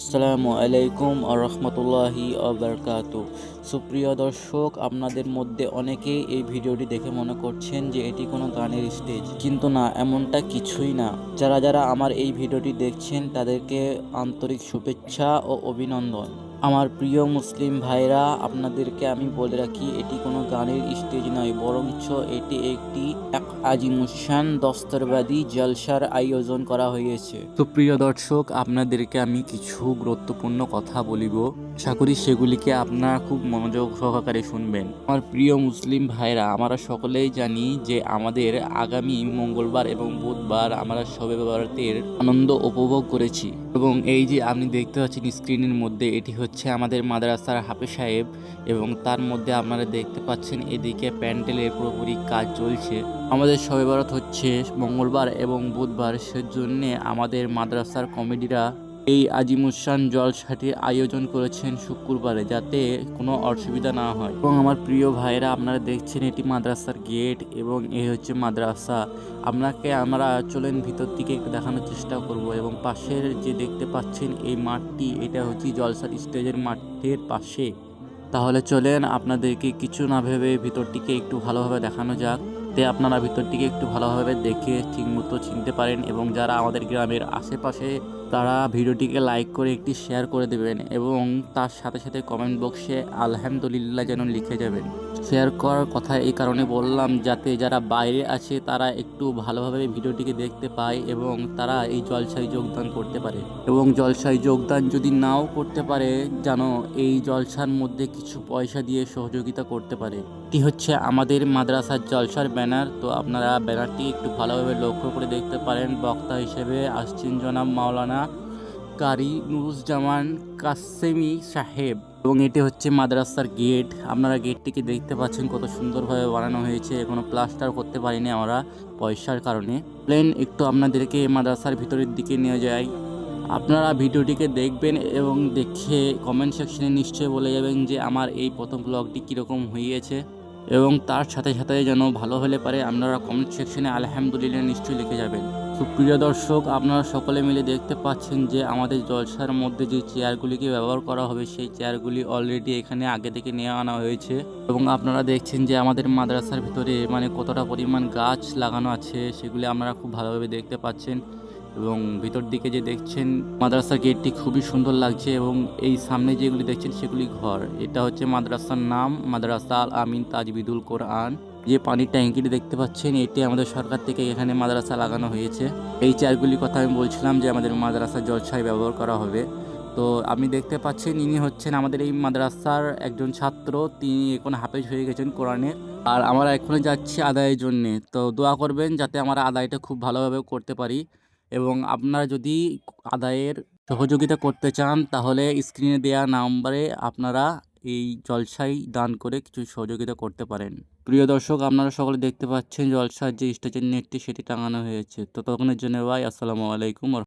আসসালামু আলাইকুম আরহামতুল্লাহি আবরকাত সুপ্রিয় দর্শক, আপনাদের মধ্যে অনেকেই এই ভিডিওটি দেখে মনে করছেন যে এটি কোনো গানের স্টেজ। কিন্তু না, এমনটা কিছুই না। যারা যারা আমার এই ভিডিওটি দেখছেন, তাদেরকে আন্তরিক শুভেচ্ছা ও অভিনন্দন। আমার প্রিয় মুসলিম ভাইরা, আপনাদেরকে আমি বলে রাখি, এটি কোনো গানের স্টেজ নয় বরঞ্চ এটি একটি এক আজিমুসান দস্তরবাদী জলসার আয়োজন করা হয়েছে। তো প্রিয় দর্শক, আপনাদেরকে আমি কিছু গুরুত্বপূর্ণ কথা বলিব। আশা করি সেগুলিকে আপনারা খুব মনোযোগ সহকারে শুনবেন। আমার প্রিয় মুসলিম ভাইরা, আমরা সকলেই জানি যে আমাদের আগামী মঙ্গলবার এবং বুধবার আমরা সবে ভারতের আনন্দ উপভোগ করেছি। এবং এই যে আপনি দেখতে পাচ্ছেন স্ক্রিনের মধ্যে, এটি হচ্ছে আমাদের মাদ্রাসার হাফে সাহেব এবং তার মধ্যে আপনারা দেখতে পাচ্ছেন এদিকে প্যান্ডেলের পুরোপুরি কাজ চলছে। আমাদের সবে হচ্ছে মঙ্গলবার এবং বুধবার। সেজন্যে আমাদের মাদ্রাসার কমিটিরা এই আজিমুসান জলসাটির আয়োজন করেছেন শুক্রবারে যাতে কোনো অসুবিধা না হয়। এবং আমার প্রিয় ভাইরা আপনারা দেখছেন এটি মাদ্রাসার গেট এবং এই হচ্ছে মাদ্রাসা। আপনাকে আমরা চলেন ভিতর দিকে একটু দেখানোর চেষ্টা করব এবং পাশের যে দেখতে পাচ্ছেন এই মাঠটি, এটা হচ্ছে জলসার স্টেজের মাঠের পাশে। তাহলে চলেন আপনাদেরকে কিছু না ভেবে ভিতরটিকে একটু ভালোভাবে দেখানো যাক। তে আপনারা ভিতরটিকে একটু ভালোভাবে দেখে ঠিকমতো চিনতে পারেন এবং যারা আমাদের গ্রামের আশেপাশে তারা ভিডিওটিকে লাইক করে একটি শেয়ার করে দেবেন এবং তার সাথে সাথে কমেন্ট বক্সে আলহামদুলিল্লাহ যেন লিখে যাবেন। শেয়ার করার কথা এই কারণে বললাম, যাতে যারা বাইরে আছে তারা একটু ভালোভাবে ভিডিওটিকে দেখতে পায় এবং তারা এই জলসায় যোগদান করতে পারে। এবং জলসায় যোগদান যদি নাও করতে পারে, যেন এই জলসার মধ্যে কিছু পয়সা দিয়ে সহযোগিতা করতে পারে। এটি হচ্ছে আমাদের মাদ্রাসার জলসার ব্যানার। তো আপনারা ব্যানারটি একটু ভালোভাবে লক্ষ্য করে দেখতে পারেন। বক্তা হিসেবে আসছেন জনাব মাওলানা কারি নুরুজ্জামান কাসেমি সাহেব। এবং এটি হচ্ছে মাদ্রাসার গেট। আপনারা গেটটিকে দেখতে পাচ্ছেন কত সুন্দরভাবে বানানো হয়েছে। এখনও প্লাস্টার করতে পারিনি আমরা পয়সার কারণে। প্লেন একটু আপনাদেরকে মাদ্রাসার ভিতরের দিকে নিয়ে যাই আপনারা ভিডিওটিকে দেখবেন এবং দেখে কমেন্ট সেকশনে নিশ্চয়ই বলে যাবেন যে আমার এই প্রথম ব্লগটি কীরকম হয়েছে এবং তার সাথে সাথে যেন ভালো হলে পারে, আপনারা কমেন্ট সেকশনে আলহামদুলিল্লাহ নিশ্চয়ই লিখে যাবেন। সুপ্রিয় দর্শক, আপনারা সকলে মিলে দেখতে পাচ্ছেন যে আমাদের জলসার মধ্যে যে চেয়ারগুলিকে ব্যবহার করা হবে, সেই চেয়ারগুলি অলরেডি এখানে আগে থেকে নিয়ে আনা হয়েছে। এবং আপনারা দেখছেন যে আমাদের মাদ্রাসার ভিতরে মানে কতটা পরিমাণ গাছ লাগানো আছে, সেগুলি আপনারা খুব ভালোভাবে দেখতে পাচ্ছেন। এবং ভিতর দিকে যে দেখছেন, মাদ্রাসার গেটটি খুবই সুন্দর লাগছে এবং এই সামনে যেগুলি দেখছেন, সেগুলি ঘর। এটা হচ্ছে মাদ্রাসার নাম, মাদ্রাসা আল আমিন তাজবিদুল কোরআন। যে পানির ট্যাঙ্কিটি দেখতে পাচ্ছেন, এটি আমাদের সরকার থেকে এখানে মাদ্রাসা লাগানো হয়েছে। এই চেয়ারগুলির কথা আমি বলছিলাম যে আমাদের মাদ্রাসার জলসায় ব্যবহার করা হবে। তো আপনি দেখতে পাচ্ছেন, ইনি হচ্ছেন আমাদের এই মাদ্রাসার একজন ছাত্র। তিনি এখন হাফেজ হয়ে গেছেন কোরআনের আর আমরা এখনও যাচ্ছি আদায়ের জন্যে। তো দোয়া করবেন যাতে আমরা আদায়টা খুব ভালোভাবে করতে পারি। এবং আপনারা যদি আদায়ের সহযোগিতা করতে চান, তাহলে স্ক্রিনে দেওয়া নাম্বারে আপনারা এই জলসায় দান করে কিছু সহযোগিতা করতে পারেন। প্রিয় দর্শক, আপনারা সকলে দেখতে পাচ্ছেন জলসার যে স্টেজের নেটটি সেটি টাঙানো হয়েছে। তো তখনের জন্য ভাই, আসসালামু আলাইকুম